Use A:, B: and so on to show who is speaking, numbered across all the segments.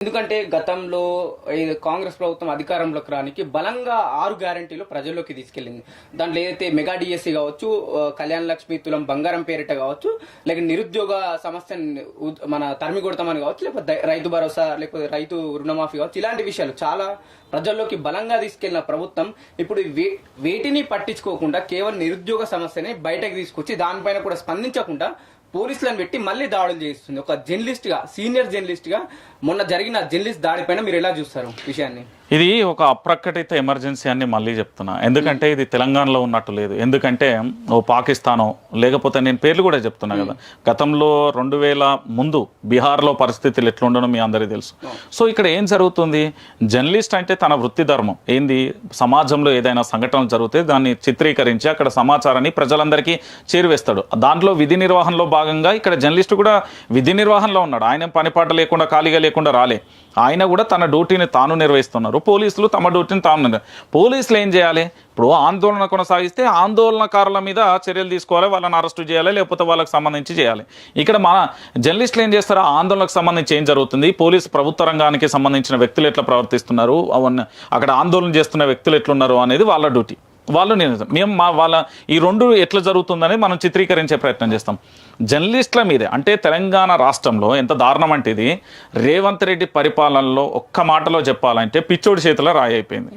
A: ఎందుకంటే గతంలో కాంగ్రెస్ ప్రభుత్వం అధికారంలోకి రానికి బలంగా ఆరు గ్యారంటీలు ప్రజల్లోకి తీసుకెళ్ళింది దాంట్లో ఏదైతే మెగా డిఎస్సి కావచ్చు కళ్యాణ లక్ష్మి తులం బంగారం పేరిట కావచ్చు లేక నిరుద్యోగ సమస్యను మన తరిమి కొడతామని కావచ్చు లేకపోతే రైతు భరోసా లేకపోతే రైతు రుణమాఫీ కావచ్చు ఇలాంటి విషయాలు చాలా ప్రజల్లోకి బలంగా తీసుకెళ్ళిన ప్రభుత్వం ఇప్పుడు వే- వేటిని పట్టించుకోకుండా కేవలం నిరుద్యోగ సమస్యని బయటకు తీసుకొచ్చి దానిపైన కూడా స్పందించకుండా పోలీసులను పెట్టి మళ్ళీ దాడులు చేస్తుంది. ఒక జర్నలిస్ట్గా సీనియర్ జర్నలిస్ట్గా మొన్న జరిగిన జర్నలిస్ట్ దాడిపైన మీరు ఎలా చూస్తారు విషయాన్ని?
B: ఇది ఒక అప్రకటిత ఎమర్జెన్సీ అని మళ్ళీ చెప్తున్నా. ఎందుకంటే ఇది తెలంగాణలో ఉన్నట్టు లేదు. ఎందుకంటే ఓ పాకిస్తానో లేకపోతే నేను పేర్లు కూడా చెప్తున్నా కదా. గతంలో రెండు వేల ముందు బీహార్లో పరిస్థితులు ఎట్లుండడం మీ అందరికీ తెలుసు. సో ఇక్కడ ఏం జరుగుతుంది? జర్నలిస్ట్ అంటే తన వృత్తి ధర్మం. ఏంది? సమాజంలో ఏదైనా సంఘటనలు జరిగితే దాన్ని చిత్రీకరించి అక్కడ సమాచారాన్ని ప్రజలందరికీ చేరువేస్తాడు. దాంట్లో విధి నిర్వహణలో భాగంగా ఇక్కడ జర్నలిస్ట్ కూడా విధి నిర్వహణలో ఉన్నాడు. ఆయన పనిపాట లేకుండా ఖాళీగా లేకుండా రాలే. ఆయన కూడా తన డ్యూటీని తాను నిర్వహిస్తున్నారు పోలీసులు తమ డ్యూటీని తాను పోలీసులు ఏం చేయాలి? ఇప్పుడు ఆందోళన కొనసాగిస్తే ఆందోళనకారుల మీద చర్యలు తీసుకోవాలి వాళ్ళని అరెస్టు చేయాలి లేకపోతే వాళ్ళకి సంబంధించి చేయాలి. ఇక్కడ మన జర్నలిస్టులు ఏం చేస్తారు? ఆ ఆందోళనకు సంబంధించి ఏం జరుగుతుంది? పోలీసు ప్రభుత్వ రంగానికి సంబంధించిన వ్యక్తులు ఎట్లా ప్రవర్తిస్తున్నారు? అవన్నీ అక్కడ ఆందోళన చేస్తున్న వ్యక్తులు ఎట్లున్నారు అనేది వాళ్ళ డ్యూటీ. వాళ్ళు నేను మేము మా వాళ్ళ ఈ రెండు ఎట్లా జరుగుతుందని మనం చిత్రీకరించే ప్రయత్నం చేస్తాం. జర్నలిస్టుల మీదే అంటే తెలంగాణ రాష్ట్రంలో ఎంత దారుణం అంటే ఇది రేవంత్ రెడ్డి పరిపాలనలో ఒక్క మాటలో చెప్పాలంటే పిచ్చోడి చేతిలో రాయి అయిపోయింది.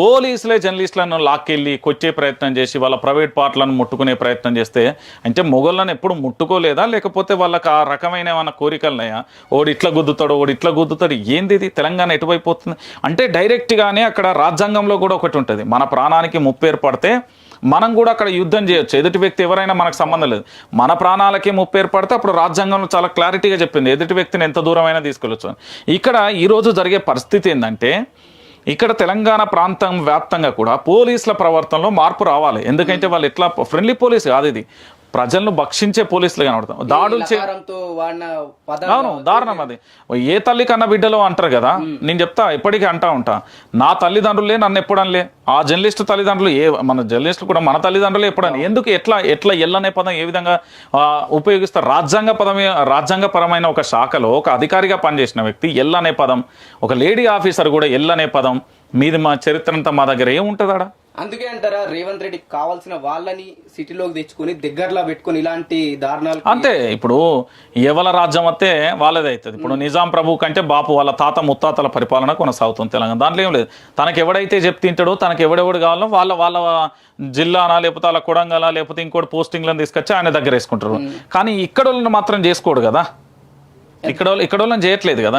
B: పోలీసులే జర్నలిస్టులను లాక్కెళ్ళి కొట్టే ప్రయత్నం చేసి వాళ్ళ ప్రైవేట్ పార్ట్లను ముట్టుకునే ప్రయత్నం చేస్తే అంటే మొగళ్ళని ఎప్పుడు ముట్టుకోలేదా? లేకపోతే వాళ్ళకి ఆ రకమైన ఏమైనా కోరికలున్నాయా? ఓడి ఇట్లా గుద్దుతాడు ఓడి ఇట్లా గుద్దుతాడు ఏంది ఇది? తెలంగాణ ఎటువైపోతుంది అంటే డైరెక్ట్గానే అక్కడ రాజ్యాంగంలో కూడా ఒకటి ఉంటుంది. మన ప్రాణానికి ముప్పు ఏర్పడితే మనం కూడా అక్కడ యుద్ధం చేయొచ్చు. ఎదుటి వ్యక్తి ఎవరైనా మనకు సంబంధం లేదు. మన ప్రాణాలకే ముప్పు ఏర్పడితే అప్పుడు రాజ్యాంగంలో చాలా క్లారిటీగా చెప్పింది. ఎదుటి వ్యక్తిని ఎంత దూరమైనా తీసుకెళ్ళొచ్చు ఇక్కడ ఈరోజు జరిగే పరిస్థితి ఏంటంటే ఇక్కడ తెలంగాణ ప్రాంతం వ్యాప్తంగా కూడా పోలీసుల ప్రవర్తనలో మార్పు రావాలి. ఎందుకంటే వాళ్ళు ఎట్లా ఫ్రెండ్లీ పోలీస్ కాదు ఇది. ప్రజలను భక్షించే పోలీసులు కనబడతాం. దాడులు అవును దారుణం అది. ఏ తల్లి కన్న బిడ్డలో అంటారు కదా నేను చెప్తా ఇప్పటికీ అంటా ఉంటా. నా తల్లిదండ్రులే నన్ను ఎప్పుడనలే. ఆ జర్నలిస్ట్ తల్లిదండ్రులు ఏ మన జర్నలిస్టులు కూడా మన తల్లిదండ్రులు ఎప్పుడని. ఎందుకు ఎట్లా ఎట్లా ఎల్లనే పదం ఏ విధంగా ఉపయోగిస్తారు? రాజ్యాంగ పదమే రాజ్యాంగపరమైన ఒక శాఖలో ఒక అధికారిగా పనిచేసిన వ్యక్తి ఎల్ అనే పదం ఒక లేడీ ఆఫీసర్ కూడా ఎల్ అనే పదం మీది మా చరిత్ర అంతా మా దగ్గర ఏముంటుందాడా
A: అందుకే అంటారా రేవంత్ రెడ్డికి కావాల్సిన వాళ్ళని సిటీలోకి తెచ్చుకొని దగ్గరలో పెట్టుకొని ఇలాంటి దారుణాలు
B: అంతే ఇప్పుడు ఎవల రాజ్యం వాళ్ళదే అవుతుంది. ఇప్పుడు నిజాం ప్రభు కంటే బాపు వాళ్ళ తాత ముత్తాతల పరిపాలన కొనసాగుతుంది తెలంగాణ. దాంట్లో ఏం లేదు. తనకి ఎవడైతే చెప్తింటాడో తనకి ఎవడెవడు కావాలో వాళ్ళ వాళ్ళ జిల్లానా లేకపోతే వాళ్ళ కొడంగల లేకపోతే ఇంకోటి పోస్టింగ్లను తీసుకొచ్చి ఆయన దగ్గర వేసుకుంటారు. కానీ ఇక్కడ వాళ్ళని మాత్రం చేసుకోడు కదా. ఇక్కడ ఇక్కడ వాళ్ళని చేయట్లేదు కదా.